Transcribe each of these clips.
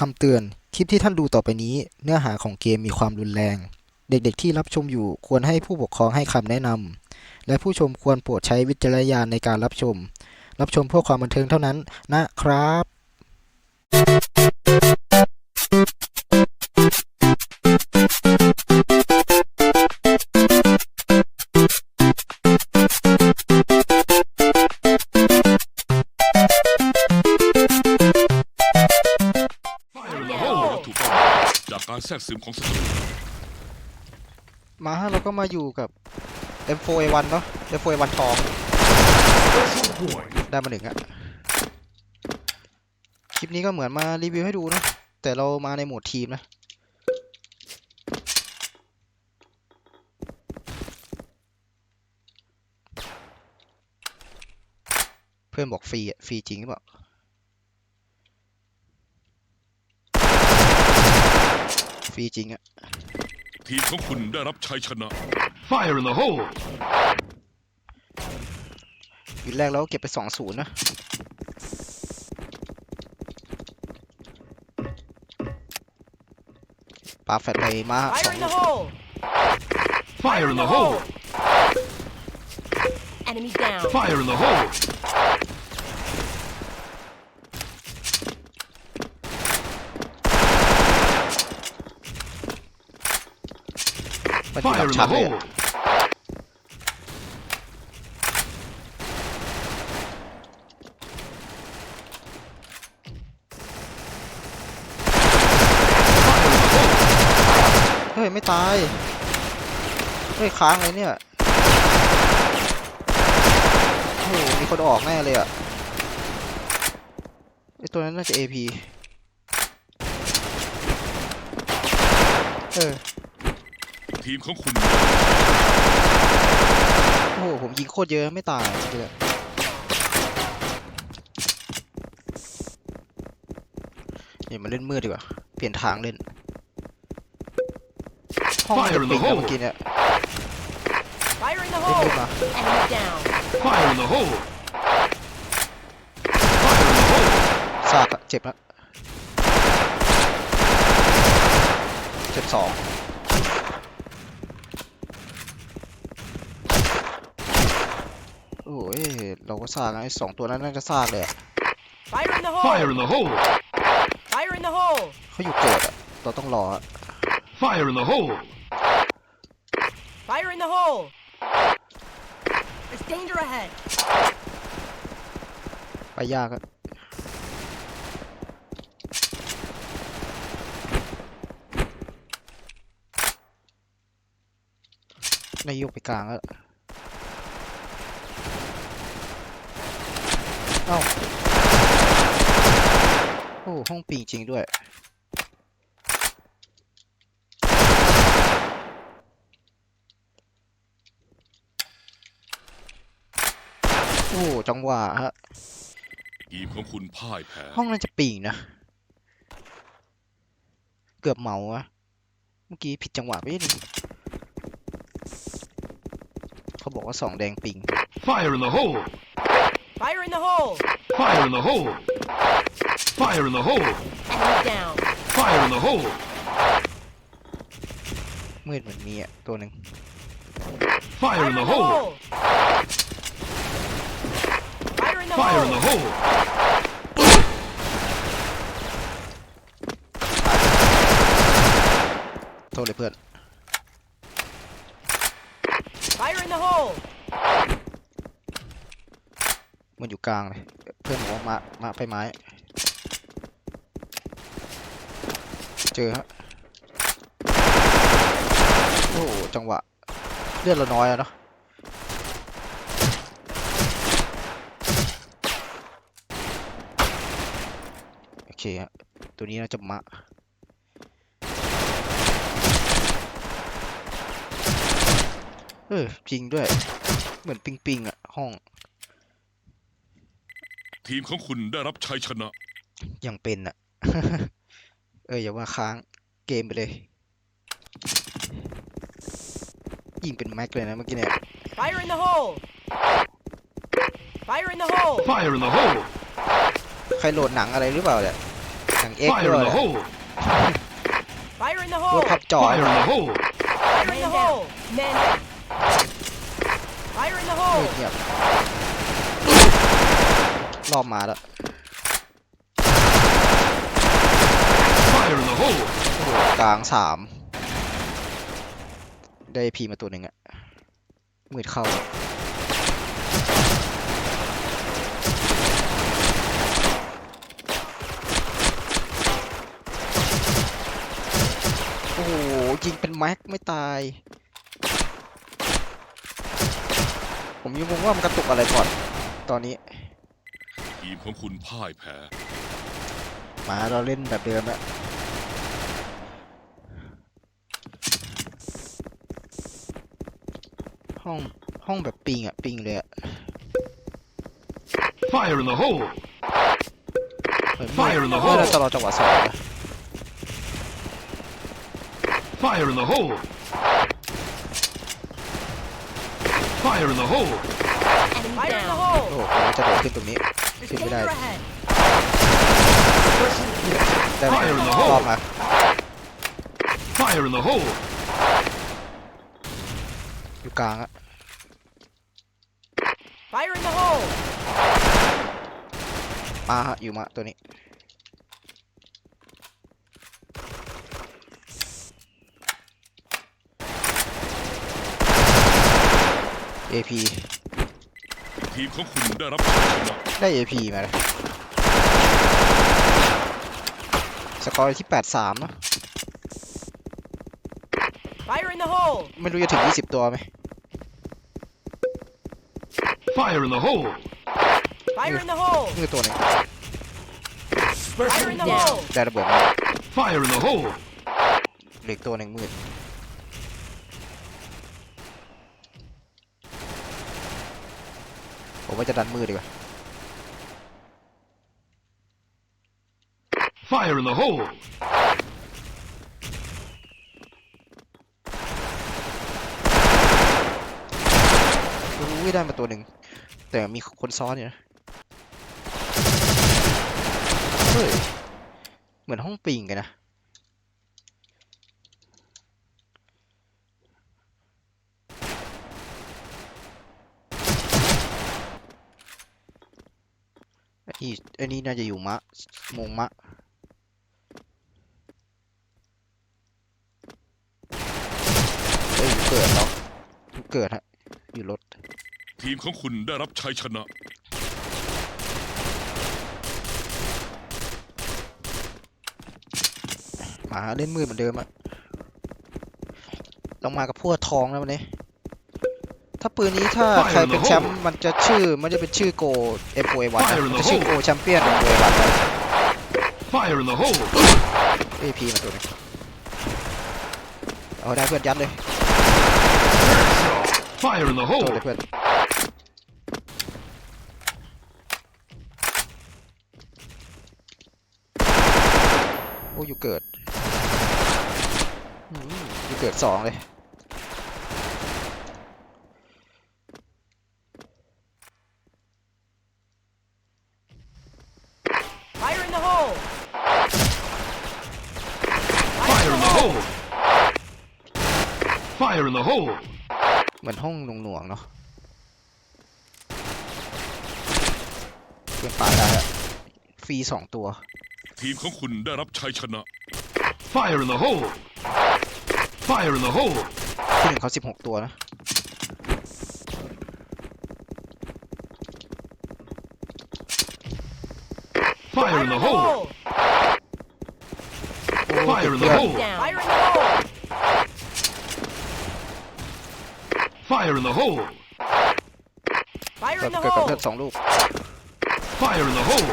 คำเตือน คลิปที่ท่านดูต่อไปนี้ เนื้อหาของเกมมีความรุนแรง เด็กๆที่รับชมอยู่ควรให้ผู้ปกครองให้คำแนะนำ และผู้ชมควรโปรดใช้วิจารณญาณในการรับชม รับชมเพื่อความบันเทิงเท่านั้นนะครับ แทรกซึมของศัตรูมาฮะเราก็มาอยู่กับ M4A1 เนาะ M4A1 ทองได้มาหนึ่งอะคลิปนี้ก็เหมือนมารีวิวให้ดูนะ แต่เรามาในโหมดทีมนะเพื่อนบอกฟรีอะฟรีจริงหรือเปล่า ฟรีจริงอะทีมของคุณได้รับชัยชนะ Fire in the hole! วินแรกเราก็เก็บไปสองศูนย์นะ ปาแฟดไปมาสอง Fire in ลู the ก hole! Fire in the hole! Enemy down. Fire in the hole! มันอยู่หลั Fire ง in ชั the ดเลย hole! อะเฮ้ย ไม่ตาย เฮ้ย ค้างเลยเนี่ย โอ้โหมีคนออกแน่เลยอะไอตัวนั้นน่าจะ AP เออ ทีมของคุณ โอ้โหผมยิงโคตรเยอะไม่ตายเลยเนี่ยมาเล่นมืดดีกว่า เปลี่ยนทางเล่น ห้องมันจะ Fire in ปิ the งนะ hole เมื่อกี้เนี่ย Fire in the เล่น hole! มืดมา Enemy down. Fire in the hole! Fire in the hole! ซากอะเจ็บนะเจ็บสอง โอ้ยเราก็ซากนะไอ้สองตัวนั้นน่าจะซากเลยอะ Fire in the hole! Fire in the hole! Fire in the hole! เขาอยู่เกิดอะเราต้องรออะ Fire in the hole! Fire in the hole! There's danger ahead. ไปยากอะนายยกไปกลางแล้ว เอ้าโอ้ห้องปิงจริงด้วย โอ้จังหวะฮะ ทีมของคุณพ่ายแพ้ห้องน่าจะปิงนะ เกือบเหมาอะเมื่อกี้ผิดจังหวะไปนิดนึงเขาบอกว่าสองแดงปิง Fire in the hole! Fire in the hole! Fire in the hole! Fire in the hole! Enemy down. Fire in the hole! มืดเหมือนมีอ่ะ ตัวหนึ่ง Fire in the hole! Fire in the Fire in hole! the hole! โทษเลยเพื่อน Fire in the hole! มันอยู่กลางเลย เพื่อนบอกว่ามา มาไปไม้ เจอฮะ โอ้โหจังหวะ เลือดเราน้อยอะเนาะโอเคฮะ ตัวนี้น่าจะมะเออจริงด้วย เหมือนปิงปิงอะห้อง ทีมของคุณได้รับชัยชนะ ยังเป็นอะ เอออย่าว่าค้างเกมไปเลย ยิงเป็นแม็กเลยนะเมื่อกี้เนี่ย Fire in the hole! Fire in the hole! Fire in the hole! ใครโหลดหนังอะไรหรือเปล่าเนี่ยหนัง X Fire ด้ว in ย the hole! Fire in the รถ hole! พับจอ Fire in the hole! Fire in the hole! Man down! Fire in the มื hole! ดเงียบ รอบมาแล้ว Fire in the hole! โอ้โหกลางสามได้พีมาตัวหนึ่งอะมืดเข้าโอ้โหยิงเป็นแม็กไม่ตาย ผมยังงงว่ามันกระตุกอะไรก่อน ตอนนี้ ทีมของคุณพ่ายแพ้ มาเราเล่นแบบเดิมแล้วห้องห้องแบบปิงอะปิงเลยอะ Fire in the hole! เหมือน Fire in the เมื่อ hole! เราจะรอจังหวะสองนะ Fire in the hole! Fire in the hole! Enemy Fire in the hole! โอ้โหผมจะโดดขึ้นตรงนี้ There's ขึ้นไม่ได้ danger ahead! ได้ไหม Fire in the ร hole อบมา Fire in the hole! อยู่กลางอะ Fire in the hole! มาฮะอยู่มาตัวนี้ AP ทีมของคุณได้รับชัยชนะได้ AP มาเลยสกอร์อยู่ที่ 8-3เนอะ Fire in the hole! ไม่รู้จะถึง 20 ตัวไหม Fire in the hole! Fire in the hole! นี่คือตัวหนึง Fire in the hole! ได้ระเบิดมา Fire in the hole! เหล็กตัวหนึ่งมืด ผมว่าจะดันมืดดีกว่า Fire in the hole! อุ้ยได้มาตัวหนึ่ง แต่มีคนซ้อนอยู่นะเฮ้ย เหมือนห้องปิงกันนะ ไอ้นี่ไอ้นี่น่าจะอยู่มะมงมะเอ้ยอยู่เกิดเหรออยู่เกิดฮะอยู่รถทีมของคุณได้รับชัยชนะหมาเล่นมืดเหมือนเดิมอะลองมากับพวกทองแล้ววันนี้ ถ้าปืนนี้ถ้า Fire ใคร in the เป็นแชมป์มันจะชื่อมันจะเป็นชื่อโกเอ็มโอเอวัน Fire in the จะชื่อ hole โกแชมเปี้ยนเอ็มโอเอวัน Fire in the hole! เอพีมาตัวหนึงเอาได้เพื่อนยัดเลย Fire in the โจ hole! เลยเพื่อนโอ้อยู่เกิดอืมอยู่เกิดสองเลย Fire in the hole! Fire in the hole! Fire in the hole! เหมือนห้องหน่วงๆเนาะเพื่อนปาได้อะฟรีสองตัว ทีมของคุณได้รับชัยชนะ Fire in the hole! Fire in the hole! ที่หนึ่งเขาสิบหกตัวนะ Fire in the hole! โอ้ Fire in เพื่ the อน hole! Down. Fire in the hole! Fire in the hole! Fire เกิ in ด the เกิดกับ hole! เพื่อนสองลูก Fire in the hole!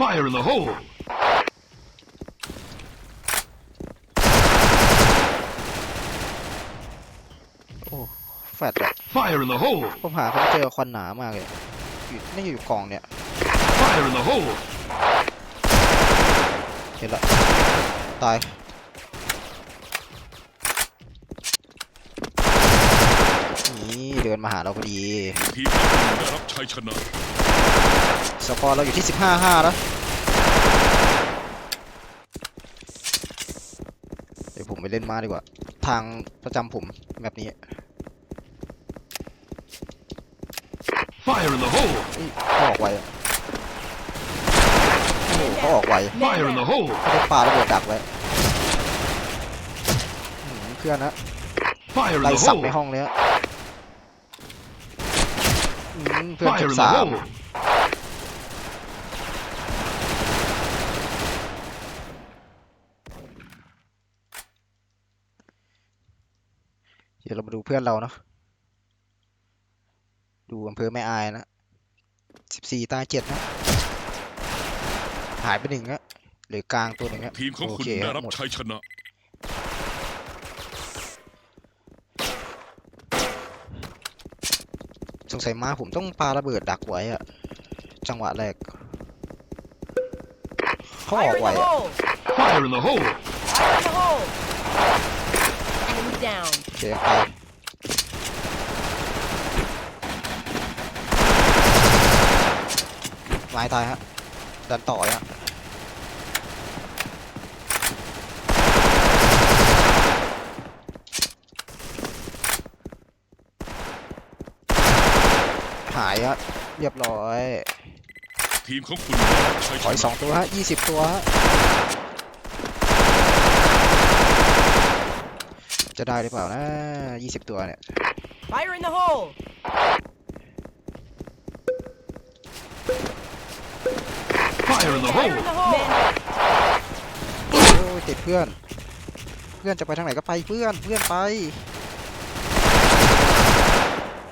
Fire in the hole! โอ้แฟดอะ Fire in the hole! ผมหาเขาไม่เจอควันหนามากเลยอยู่ น่าจะอยู่กล่องเนี่ย Fire in the hole! เห็นละตายนี่เดินมาหาเราพอดี ทีมของคุณได้รับชัยชนะสกอร์เราอยู่ที่สิบห้าห้าแล้วเดี๋ยวผมไปเล่นมาดีกว่า ทางประจำผมแบบนี้ Fire in the hole! เอ้ยเขาออกไวอะโอ้โหเขาออกไว Fire in the hole! เขาได้ปลาระเบิดดักไว้หืมเพื่อนนะ Fire in ไล่ the สับ hole! ในห้องเลยอะอืมเพื่อน Fire เก็บ in the สาม hole! เดี๋ยวเรามาดูเพื่อนเราเนาะ ดูอำเภอแม่อายนะสิบสี่ตายเจ็ดนะ หายไปหนึ่งนะเหลือกลางตัวหนึ่งนะทีมของโอคุณเคได้ฮะรับหมดชัยชนะ สงสัยมาผมต้องปาระเบิดดักไว้อะจังหวะแรกเขาอ Fire อก in ไว the อะ hole! Fire in the hole! Fire in the hole! Enemy down. โอเคไป ไม้ตายฮะดันต่อเลยฮะหายฮะเรียบร้อยทีมของคุณได้รับชัยขชออีกสนะองตัวฮะยี่สิบตัวฮะจะได้หรือเปล่านะยี่สิบตัวเนี่ย Fire in the hole! Fire in the Fire in hole! the hole! Man โอ้ยติดเพื่อน เพื่อนจะไปทางไหนก็ไปเพื่อน เพื่อนไป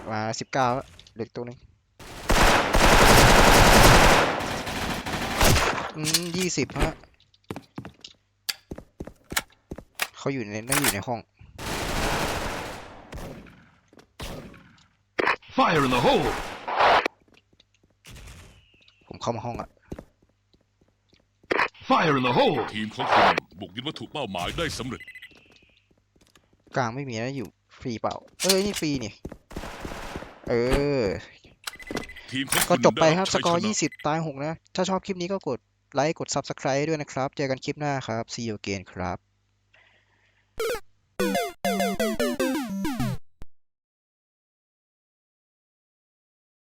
มาสิบเก้าเหลืออกตัวหนึ่งอืมยี่สิบฮะเขาอยู่ในน่าอยู่ในห้อง Fire in the hole! ผมเข้ามาห้องอะ Fire in the hole! ทีมของคุณบุกยึดวัตถุเป้าหมายได้สำเร็จ กลางไม่มีนะอยู่ฟรีเปล่า เอ้ยนี่ฟรีนี่เออ ทีมของก็คุณจบไปด้ครับสชัยกอร์ชนะ20 ตาย 6 นะ ถ้าชอบคลิปนี้ก็กดไลค์ กด Subscribe ด้วยนะครับ เจอกันคลิปหน้าครับ See you again ครับ